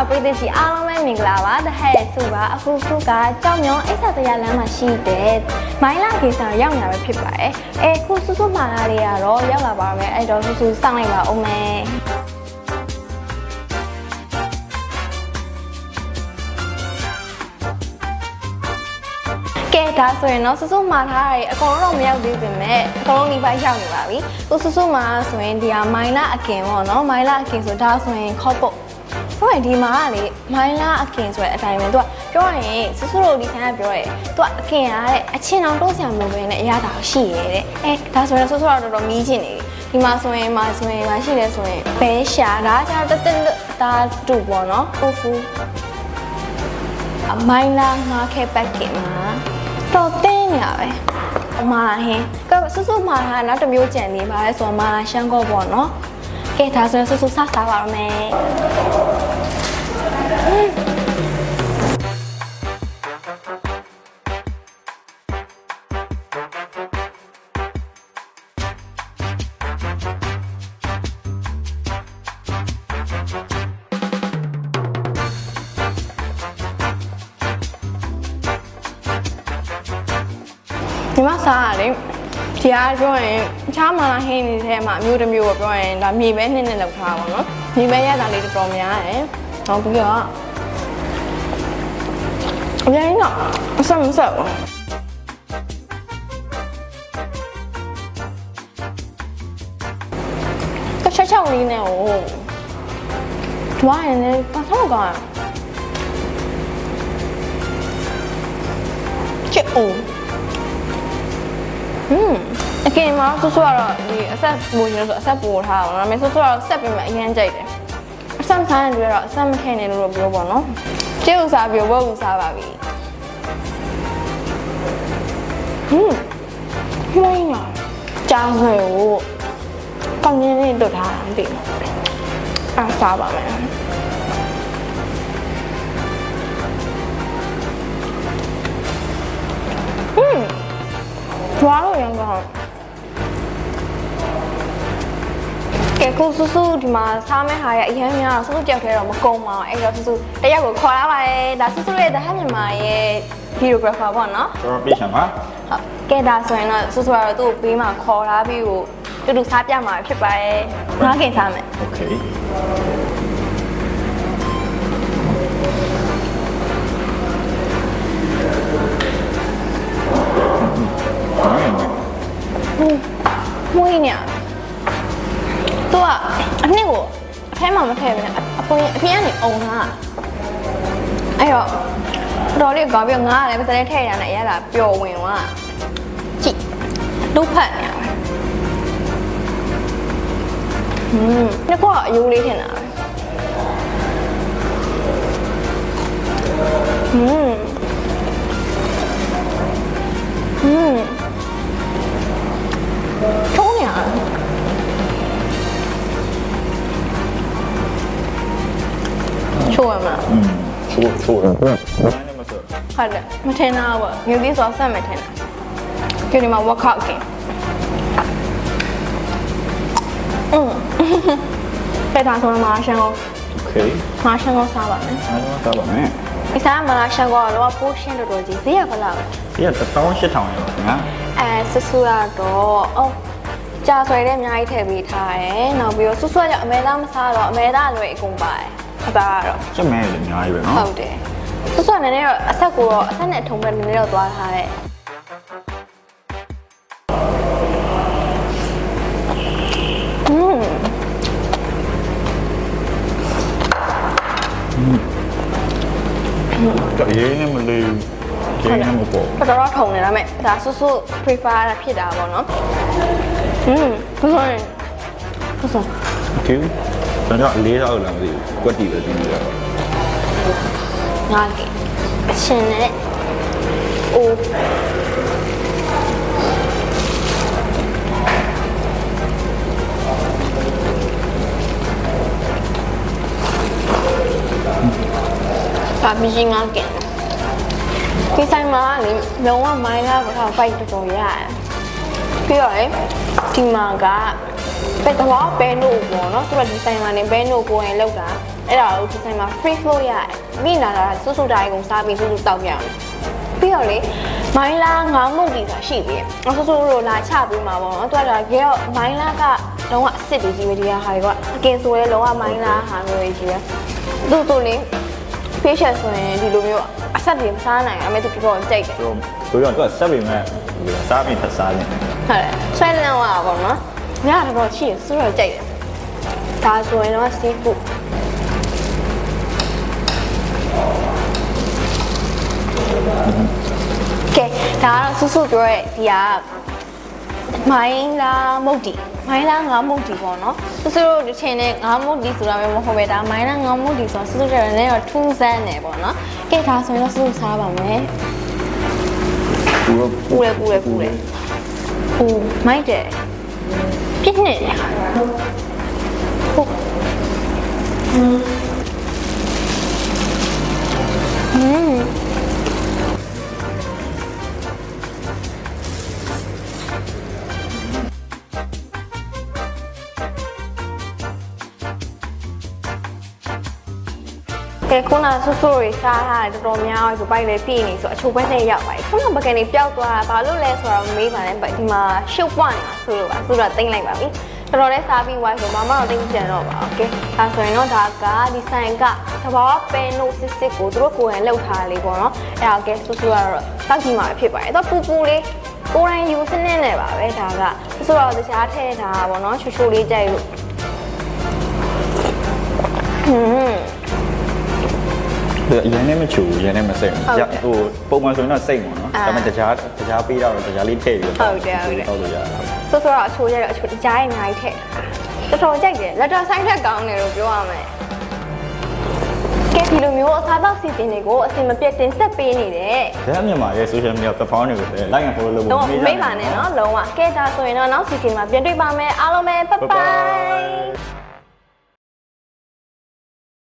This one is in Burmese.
မှာပြည်သူကြီးအားလုံးပဲမင်္ဂလာပါတဟဲ့စုပါအခုစုကကြောင်မြောင်းအိဆာတရားလမ်းမှာရှိတဲ့မိုင်းလာကေစာရောက်နေတာပဲဖြစ်ပါတယ်အဲခုစုစုမှာလာတွေကတော့ရောက်လာပါမယ်အဲ့တော့စုစုစောင့်လိုက်ပါဦးမယ်ကဲဒါဆိုရင်တော့စစုမှာထားတာတွေအကုန်လုံးတော့မရောက်သေးပေမဲ့အကုန်လုံးဒီဘက်ရောက်နေပါပြီ။ကိုစစုမှာဆိုရင်ဒီဟာမိုင်လာအကင်ပေါ့နော်။မိုင်လာအကင်ဆိုဒါဆိုရင်ခေါ့ပုတ်။ ဟုတ်ရင်ဒီမှာကလေမိုင်လာအကင်ဆိုတဲ့အတိုင်းပဲသူကပြောရရင်စစုတို့ဒီဆိုင်ကပြောရဲ။သူကအကင်ရတဲ့အချင်းအောင်တိုးဆံမှုပဲနဲ့အရသာရှိရဲတဲ့။အဲဒါဆိုရင်စစုတော့တော်တော်မီးချင်နေပြီ။ဒီမှာဆိုရင်မှာဆိုရင်မရှိတယ်ဆိုရင်ဘဲရှာဒါကြတော့တက်တက်တာတူပေါ့နော်။ဟိုဖူအမိုင်လာငါခဲပက်ကင်မှာတော့တင်းနေရပဲအမလာဟင်းကဲဆူဆူမာလာနောက်တစ်မျိုးကြံနေပါလဲဆိုတော့မာလာရှမ်းကောပေါ့နော်ကဲဒါဆိုရင်ဆူဆူစစားပါရမယ် ဒီမှာစားရလေဒီအားပြောရင်ချားမာလာဟင်းနေတဲ့မှာအမျိုးတစ်မျိုးကိုပြောရင်ဒါမြေပဲနှစ်နှစ်လောက်ထားပါတော့မြေပဲရတာလေးတော်တော်များတယ်ဟောပြီးတော့အရင်ကအဆမဆက်ဘူးကချက်ချောင်းလေးနဲ့ဟိုဒွားရင်လည်းပတ်ထောက်ကချစ်အောင် อืมအကင်မှာဆူဆူကတော့ဒီအဆက်ပိုရဆိုအဆက်ပိုထားအောင်နော်ဒါပေမဲ့ဆူဆူကတော့ဆက်ပြီးမှအရင်ကြိုက်တယ်အဆက်ဆန်းတွေကတော့အဆက်မထည့်နေလို့တော့ပြောပါတော့ကျေဥစားပြောဘုတ်ဥစားပါပြီဟင်းဟင်းလာကြားဆွဲကိုကောင်းရင်းလေးတွတ်ထားတာမသိဘူးအားစားပါမယ် ကျွားလို့ရန်ကောင်းကဲခုဆူဆူဒီမှာစားမဲ့ဟာရအရင်များဆူဆူကြောက်ထဲတော့မကုန်းပါဘူးအဲ့တော့ဆူဆူတယောက်ကိုခေါ်လာပါတယ်ဒါဆူဆူရဲ့တဟန်မြန်မာရဲ့ဗီဒီယိုဂရဖာပေါ့နော်ကျွန်တော်ပြေးချင်ပါဟုတ်ကဲဒါဆိုရင်တော့ဆူဆူကတော့သူ့ကိုပေးမှခေါ်လာပြီးကိုတူတူစားပြမှာဖြစ်ပါတယ်ငါးခင်စားမယ်โအပြင်ကနေအုံလာအဲ့တော့တော်လေးကောင်းပြီးငါကလည်းပစတဲ့ထည့်ရတဲ့ရတာပျော်ဝင်သွားကြည့်လူဖတ်နေရဟွန်းဒီကအယိုးလေးထင်တာဟွန်း ချိုးရမလား อืมချိုးချိုးတယ်ဟုတ်တယ်မဆို ဟုတ်တယ်မထင်တာဘောမြူသီးဆိုဆက်မထင်တာကြည့်ဒီမှာ work out ကင်อืมပဲတာဆိုမှာရှန်ကို โอเค မှာရှန်ကိုစားပါမယ် အားလုံးစားပါမယ် ဒီစားမှာရှန်ကိုကတော့ပိုးရှင်းတော်တော်ကြီးဈေးရပါလား ဒီက18000ရောခင်ဗျာ အဲဆဆူရတော့အော်ကြာဆွဲတဲ့အများကြီးထည့်ပေးထားတယ်နောက်ပြီးတော့ဆူဆူရအမဲသားမစားတော့အမဲသားလွယ်အကုန်ပါတယ် အသားကတော့ ချက်မဲလည်းအများကြီးပဲ ဟု เนาะ တ်တယ်ဆူဆူနည်းနည်းတော့အဆက်ကိုတော့အဆက်နဲ့ထုံပဲနည်းနည်းတော့သွားထားတယ်อืม ကြည့်ရင်းနဲ့မလေးကျင်းနေမပေါ့ တော်တော်ထုံနေဒါပေမဲ့ဒါဆူဆူ prefer တာဖြစ်တာပေါ့နော်อืมဟုတ်ဆိုရင်ဟုတ်ဆို โอเค ကျွန်တော်အလေးစားလို့လာမသိဘူးကွက်တီပဲပြီးပြီးတော့ငါကေအရှင်နဲ့အိုးပါမီငါကေဒီဆိုင်မှာလေလုံးဝမိုင်းလာကတော့ fight တော်တော်ရတယ်ပြီးတော့လေဒီမှာက ပဲတော့ဘဲနို့ပေါ့နော်သူကဒီဆိုင်မှာနေဘဲနို့ကိုရင်လောက်တာအဲ့ဒါကိုဒီဆိုင်မှာ free flow ရတယ်မိနာတာစွတ်စွတ်တိုင်းကိုစားပြီးစွတ်စွတ်တောက်ပြအောင်ပြီးတော့လေမိုင်းလာငါးမုတ်ဒီဆိုတာရှိသေးတယ်အဆူဆူတို့လာချပေးမှာပေါ့နော်သူကဒါကြတော့မိုင်းလာကလုံးဝအစ်စ်တွေကြီးပဲဒီဟာတွေကအကင်ဆိုရဲလုံးဝမိုင်းလာဟာမျိုးတွေကြီးပဲသူ့သူလေ patient ဆိုရင်ဒီလိုမျိုးအဆက်တွေမစားနိုင်ဘူးအမေသူတော်တော်ကြိုက်တယ်တို့တို့ရောတော့ဆက်ပြီမဲ့စားပြီသက်စားနေဟုတ်တယ်ဆွဲလန်းသွားတာပေါ့နော် ညတော့တော့ရှိရစူးတော့ကြိုက်တယ်ဒါဆိုရင်တော့ seafood ကဲဒါကတော့ဆူဆူပြောရဲ့ဒီကမိုင်းလာမုတ်တီမိုင်းလာငါမုတ်တီပေါ့နော်ဆူဆူတို့ဒီချိန်နဲ့ငါမုတ်တီဆိုတာပဲမဟုတ်ပဲဒါမိုင်းလာငါမုတ်တီဆိုတာဆူဆူပြောတဲ့လည်းတော့ထူးဆန်းတယ်ပေါ့နော်ကဲဒါဆိုရင်တော့ဆူဆူစားပါမယ်ပူတော့ပူတယ်ပူတယ်ပူတယ်ပူမိုက်တယ် ပြစ် ကဲခုနဆူဆူတွေစားထားတယ်တော်တော်များဆိုပိုက်လေပြည့်နေဆိုအချိုးပဲနဲ့ရောက်ပါပြီခုနပကနေပျောက်သွားတာဘာလို့လဲဆိုတော့မေးပါနဲ့ဒီမှာရှုပ်ပွားနေတာဆိုလို့ပါဆိုတော့တင်လိုက်ပါပြီတော်တော်လေးစားပြီးဝိုင်းဆိုမမတော့တင်ကြံတော့ပါโอเคဒါဆိုရင်တော့ဒါကဒီဆိုင်ကသဘာဝပဲနိုစစ်စစ်ကိုသူတို့ကိုယ်တိုင်လှုပ်ထားလေးပေါ့နော်အဲ့ဒါကဲဆူဆူကတော့တောက်ကြည့်မှာဖြစ်ပါတယ်တော့ပူပူလေးကိုယ်တိုင်ယူစနစ်နဲ့ပါပဲဒါကဆိုတော့တခြားထည့်ထားတာပေါ့နော်ချိုချိုလေးကြိုက်လို့ဟွန်း ရန်နဲ့မချူရန်နဲ့မစိတ်ဘူးရဟိုပုံမှန်ဆိုရင်တော့စိတ်ပေါ့နော်အာဒါပေမဲ့တခြားတခြားပေးတော့တခြားလေးထည့်ပြီးဟုတ်တယ်ဟုတ်တယ်တောက်လို့ရတယ်ဆိုဆိုတော့အချိုးရတော့အချိုးကြားရအများကြီးထည့်တော်တော်ကြိုက်တယ်လက်တော်ဆိုင်ထက်ကောင်းတယ်လို့ပြောရမယ်ကဲဒီလိုမျိုးအစားအသောက်စီစဉ်တွေကိုအစင်မပြတ်တင်ဆက်ပေးနေတယ်ဒါအမြန်မာရဲ့ social media platform တွေကိုလည်း like and follow လုပ်ဖို့တော့မိမ့်ပါနဲ့နော်လုံးဝကဲဒါဆိုရင်တော့နောက်စီစဉ်မှာပြန်တွေ့ပါမယ်အားလုံးပဲဘိုင်ဘိုင်